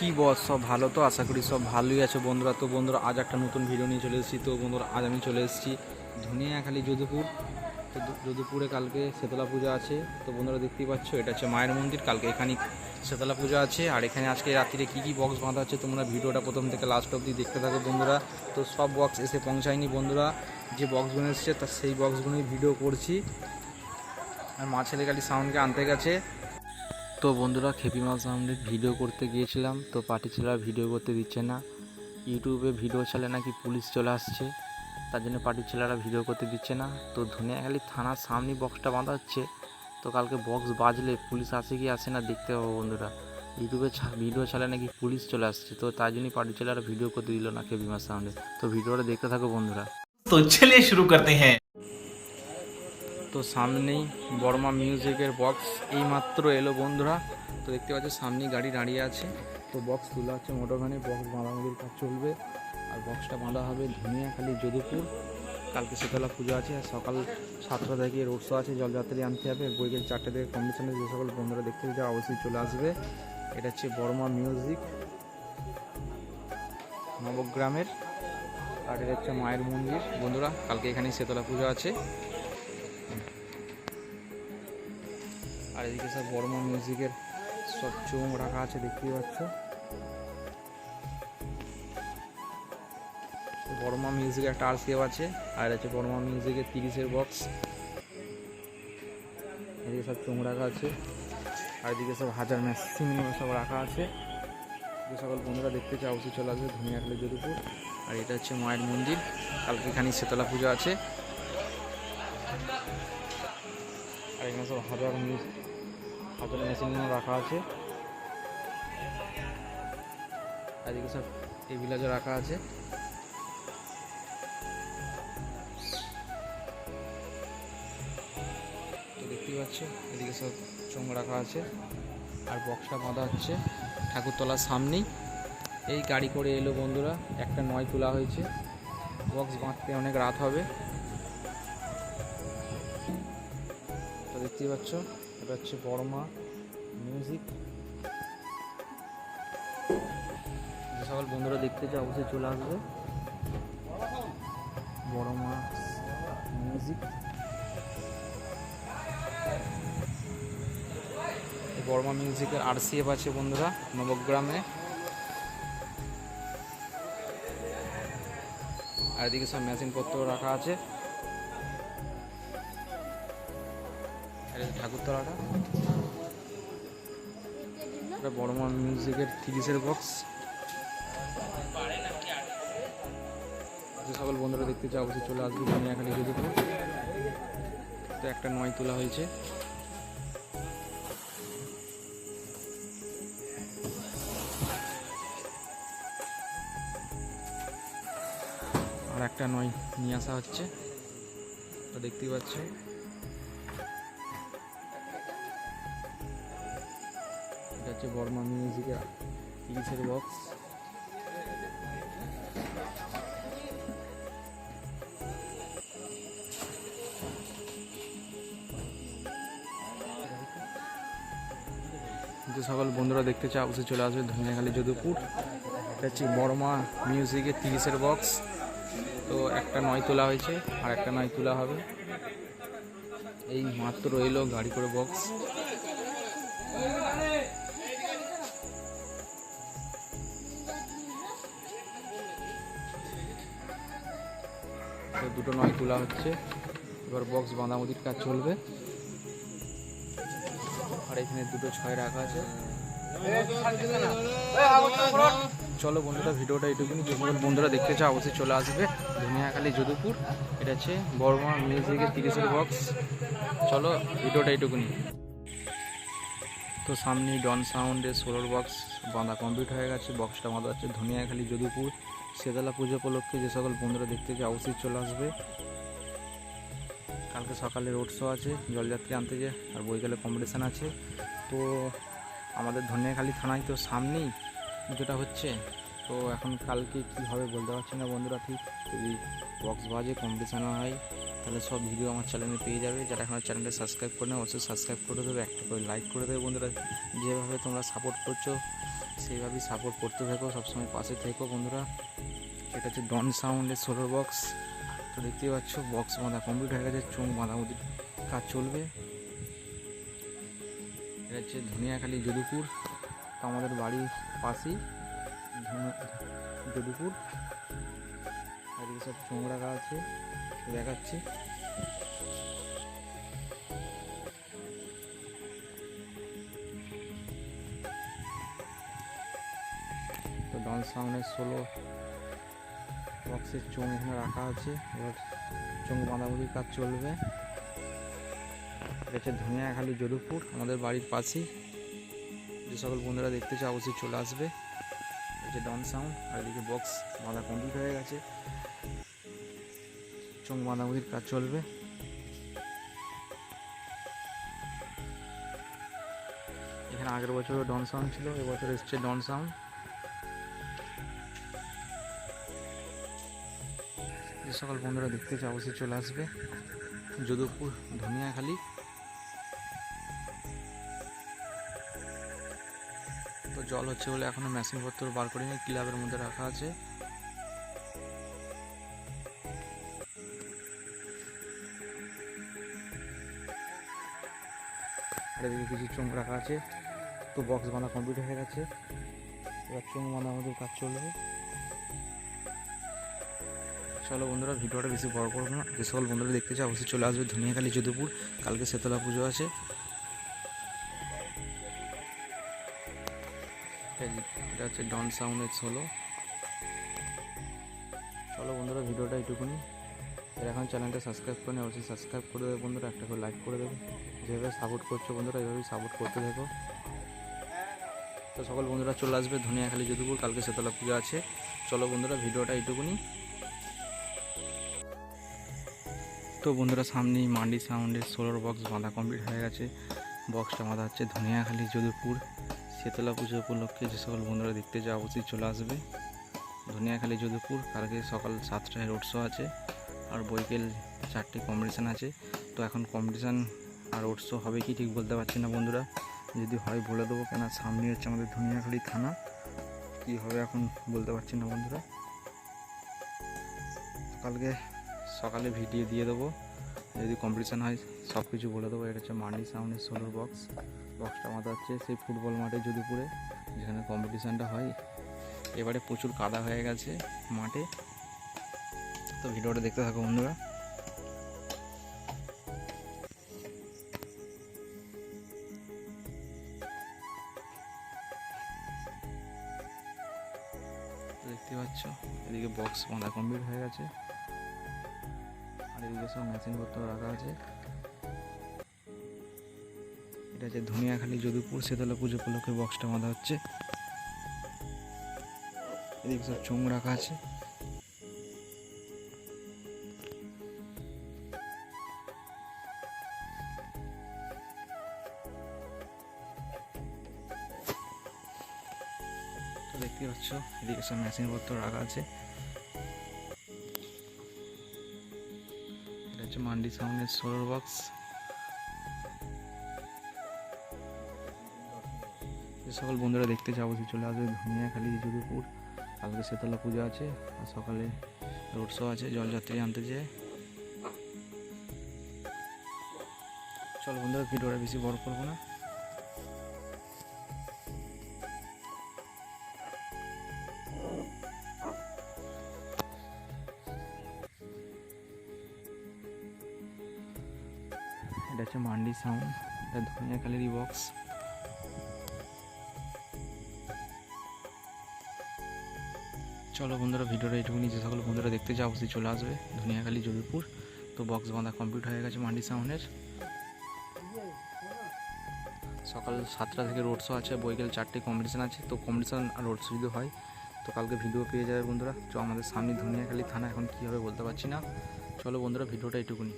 কি বস, সব ভালো তো? আশা করি সব ভালোই আছে বন্ধুরা। তো বন্ধুরা, আজ একটা নতুন ভিডিও নিয়ে চলে এসেছি। তো বন্ধুরা, আজ আমি চলে এসেছি ধনিয়াখালী যদুপুর তো য- যদুপুরে কালকে শীতলা পূজা আছে। তো বন্ধুরা, দেখতেই পাচ্ছ, এটা হচ্ছে মায়ের মন্দির। কালকে এখানে শীতলা পূজা আছে। আর এখানে আজকে রাত্রিরে কী কী বক্স বাঁধা আছে তোমরা ভিডিওটা প্রথম থেকে লাস্ট অবধি দেখতে থাকো বন্ধুরা। তো সব বক্স এসে পৌঁছায়নি বন্ধুরা। যে বক্সগুলো এসছে, তা সেই বক্সগুলোই ভিডিও করছি। আর মা ছেলে খালি সাউন্ডকে আনতে গেছে। তো বন্ধুরা খেপি মাছ আমি ভিডিও করতে গিয়েছিলাম, তো পার্টি ছেলেরা ভিডিও করতে দিচ্ছে না। ইউটিউবে ভিডিও চালে নাকি পুলিশ চলে আসছে, তার জন্য পার্টির ছেলেরা ভিডিও করতে দিচ্ছে না। তো ধুনিয়া খালি থানার সামনে বক্সটা বাঁধাচ্ছে তো কালকে বক্স বাজলে পুলিশ আসে কি আসে না দেখতে পাবো বন্ধুরা। ইউটিউবে ভিডিও চালে নাকি পুলিশ চলে আসছে, তো তার জন্যই পার্টির ছেলেরা ভিডিও করতে দিল না খেপি মাছ সামনে তো ভিডিওটা দেখতে থাকো বন্ধুরা। তো ছেলে শুরু করতে হ্যাঁ। তো সামনেই বর্মা মিউজিকের বক্স এই মাত্র এলো বন্ধুরা। তো দেখতে পাচ্ছ সামনেই গাড়ি দাঁড়িয়ে আছে। তো বক্স তোলা হচ্ছে মোটরভ্যানে বক্স বাঁধাবাঁধির কাজ চলবে। আর বক্সটা বাঁধা হবে ধনিয়াখালী যদুপুর কালকে শীতলা পুজো আছে আর সকাল সাতটা থেকে রোড শো আছে, জলযাত্রী আনতে হবে। বৈকাল চারটে থেকে কম্পিটিশনে যে সকল বন্ধুরা দেখতে চায় অবশ্যই চলে আসবে। এটা হচ্ছে বর্মা মিউজিক নবগ্রামের। আর এটা হচ্ছে মায়ের মন্দির। বন্ধুরা, কালকে এখানে শীতলা পুজো আছে। এদিকে সব বর্মা মিউজিকের সব চোঙ রাখা আছে, দেখতেই পাচ্ছ। বর্মা মিউজিকের একটা আরসিএফ আছে, আর আছে বর্মা মিউজিকের তিরিশের বক্স এদিকে সব চোঙ রাখা আছে আর এদিকে সব হাজার মেশিন সব রাখা আছে। যে সকল বন্ধুরা দেখতে চাও অবশ্যই চলে আসবে ধনিয়াখালী যদুপুর আর এটা হচ্ছে মায়ের মন্দির, কালকে এখানে শীতলা পুজো আছে। আর এখানে সব হাজার মিউজ হাজার মেশিন রাখা আছে। এদিকে সব টেবিলাজও রাখা আছে। তো দেখতেই এদিকে সব চোঙ রাখা আছে। আর বক্সটা বাঁধা হচ্ছে ঠাকুরতলার সামনেই। এই গাড়ি করে এলো বন্ধুরা, একটা নয় তোলা হয়েছে। বক্স বাঁধতে অনেক রাত হবে। তো দেখতেই পাচ্ছ এটা হচ্ছে বড়মা মিউজিক সকল বন্ধুরা দেখতে চায়, অবশ্যই চলে আসবে। বড়মা মিউজিক বর্মা মিউজিকের আরসিএফ আছে বন্ধুরা, নবগ্রামে। আর এদিকে সব মেশিনপত্র রাখা আছে। ঠাকুরতলাটা। এটা বর্মা মিউজিকের তিরিশের বক্স যে সকল বন্ধুরা দেখতে চাও অবশ্যই চলে আসবে দুনিয়াখালি যদি তো একটা নয় তোলা হয়েছে। আর একটা নয় নিয়ে আসা হচ্ছে। দেখতেই পাচ্ছ। হচ্ছে বর্মা মিউজিকের তিরিশের বক্স যে সকল বন্ধুরা দেখতে চাও অবশ্যই চলে আসবে ধনিয়াখালী যদুপুর এটা হচ্ছে বর্মা মিউজিকের তিরিশের বক্স তো একটা নয় তোলা হয়েছে, আর একটা নয় তোলা হবে। এই মাত্র এলো গাড়ি করে বক্স দুটো নয় তোলা হচ্ছে। এবার বক্স বাঁধামুদির কাজ চলবে। আর এখানে দুটো ছয় রাখা আছে। চলো বন্ধুরা, ভিডিওটা এটুকুনি। যে বন্ধুরা দেখতে চাও, অবশ্যই চলে আসবে। ধনিয়াখালী যদুপুর এটা হচ্ছে বর্মা মিউজিকের তিরিশের বক্স চলো, ভিডিওটা এটুকুনি। তো সামনে ডন সাউন্ডের সোলার বক্স বাঁধা কমপ্লিট হয়ে গেছে বক্সটা বাঁধা হচ্ছে ধনিয়াখালি, যদুপুর সেতলা পুজো উপলক্ষে যে সকল বন্ধুরা দেখতে যে অবশ্যই চলে আসবে। কালকে সকালে রোড শো আছে, জলযাত্রী আনতে যে আর বৈকালে কম্পিটিশান আছে। তো আমাদের ধনিয়াখালী থানায় তো সামনেই যেটা হচ্ছে। তো এখন কালকে কী হবে বলতে পারছি না বন্ধুরা, ঠিক? যদি বক্স বাজে কম্পিটিশান হয়, তাহলে সব ভিডিও আমার চ্যানেলে পেয়ে যাবে। যারা এখন চ্যানেলটা সাবস্ক্রাইব করে না অবশ্যই সাবস্ক্রাইব করে দেবে, একটা করে লাইক করে দেবে বন্ধুরা। যেভাবে তোমরা সাপোর্ট করছ, সেইভাবেই সাপোর্ট করতে থাকো, সবসময় পাশে থেকো বন্ধুরা। এটা হচ্ছে ডন সাউন্ডের সোলার বক্স তো দেখতেই পাচ্ছ বক্স বাঁধা কমপ্লিট হয়ে গেছে চোখ বাঁধামুদি কাজ চলবে। এটা হচ্ছে ধনিয়াখালী, যদুপুর। তো আমাদের বাড়ির পাশেই ধনু- যদুপুর আর এদিকে সব রাখা আছে দেখাচ্ছি। তো ডন সাউন্ডের ষোলো বক্সের চোখ এখানে রাখা আছে। এবার চোখ বাঁধাবাঁধির কাজ চলবে। এটা ধনিয়াখালী যদুপুর আমাদের বাড়ির পাশেই। যে সকল বন্ধুরা দেখতে চাও অবশ্যই চলে আসবে। যে ডন সাউন্ড আর এদিকে বক্স বাঁধা কমপ্লিট হয়ে গেছে। চোখ বাঁধাবাঁধির কাজ চলবে। এখানে আগের বছরও ডন সাউন্ড ছিল, এবছর এসছে ডন সাউন্ড যে সকল বন্ধুরা দেখতে চাও অবশ্যই চলে আসবে। যদুপুর, ধনিয়াখালী। জল হচ্ছে বলে এখনও মেশিন পত্র বার করিনি ক্লাবের মধ্যে রাখা আছে। কিছু চোখ রাখা আছে, তো বক্স বাঁধা কমপ্লিট হয়ে গেছে। এবার চোখ বাঁধা আমাদের কাজ চলবে। চলো বন্ধুরা, ভিডিওটা বেশি বড় করব না। যে সকল বন্ধুরা দেখতে চাই অবশ্যই চলে আসবে। ধনিয়াখালী যদুপুর, কালকে শেতলা পুজো আছে। এটা হচ্ছে ডন সাউন্ড এক্স হলো চলো বন্ধুরা, ভিডিওটা এইটুকুনি। এখন চ্যানেলটা সাবস্ক্রাইব করে অবশ্যই সাবস্ক্রাইব করে দেবে বন্ধুরা, একটা করে লাইক করে দেবে। যেভাবে সাপোর্ট করছ বন্ধুরা, এইভাবেই সাপোর্ট করতে থাকো। তো সকল বন্ধুরা চলে আসবে ধনিয়াখালী যদুপুর, কালকে শেতলা পুজো আছে। চলো বন্ধুরা, ভিডিওটা এইটুকুনি। তো বন্ধুরা, সামনেই মান্ডি সাউন্ডের সোলার বক্স বাঁধা কমপ্লিট হয়ে গেছে। বক্সটা বাঁধা হচ্ছে ধনিয়াখালী যদুপুর। শীতলা পুজো উপলক্ষে যে সকল বন্ধুরা দেখতে যায় অবশ্যই চলে আসবে। ধনিয়াখালী যদুপুর কালকে সকাল সাতটায় রোড শো আছে আর বৈকেল চারটে কম্পিটিশান আছে। তো এখন কম্পিটিশান আর রোড শো হবে কি ঠিক বলতে পারছি না বন্ধুরা। যদি হয় বলে দেবো কেন সামনে হচ্ছে আমাদের ধনিয়াখালী থানা। কী হবে এখন বলতে পারছি না বন্ধুরা। কালকে সকালে ভিডিও দিয়ে দেবো। যদি কম্পিটিশান হয় সব কিছু বলে দেবো। এটা হচ্ছে মান্ডি সাউন্ডের সোলার বক্স বক্সটা আমাদের হচ্ছে সেই ফুটবল মাঠে যদুপুরে, যেখানে কম্পিটিশানটা হয়। এবারে প্রচুর কাদা হয়ে গেছে মাঠে। তো ভিডিওটা দেখতে থাকো বন্ধুরা। দেখতে পাচ্ছ, এদিকে বক্স বাঁধা কমপ্লিট হয়ে গেছে। আর এদিকে সব মেশিন পত্র রাখা আছে। এটা হচ্ছে ধনিয়াখালী যদুপুর শীতলা পুজো উপলক্ষে বক্সটা বাঁধা হচ্ছে। এদিকে সব চোঙ রাখা আছে। দেখতে পাচ্ছ, এদিকে সব মেশিন পত্র রাখা আছে। এটা হচ্ছে মান্ডি সাউন্ডের সোলার বক্স যে সকল বন্ধুরা দেখতে যাব চলে আসবে ধনিয়াখালী যদুপুর কালকে শীতলা পুজো আছে, আর সকালে রোড শো আছে, জলযাত্রী আনতে যেয়ে। চলো বন্ধুরা, ভিডিওটা বেশি বড় করব না। এটা হচ্ছে মান্ডি সাউন্ড এটা ধনিয়াখালীরই বক্স চলো বন্ধুরা, ভিডিওটা এইটুকুনি। যে সকল বন্ধুরা দেখতে চাও, অবশ্যই চলে আসবে। ধনিয়াখালী যদুপুর তো বক্স বাঁধা কমপ্লিট হয়ে গেছে মান্ডি সাউনের। সকাল সাতটা থেকে রোড শো আছে, বৈকাল চারটে কম্পিটিশান আছে। তো কম্পিটিশান আর রোড শো যদি হয়, তো কালকে ভিডিও পেয়ে যাবে বন্ধুরা। তো আমাদের সামনে ধনিয়াখালী থানা, এখন কী হবে বলতে পারছি না। চলো বন্ধুরা, ভিডিওটা এইটুকুনি।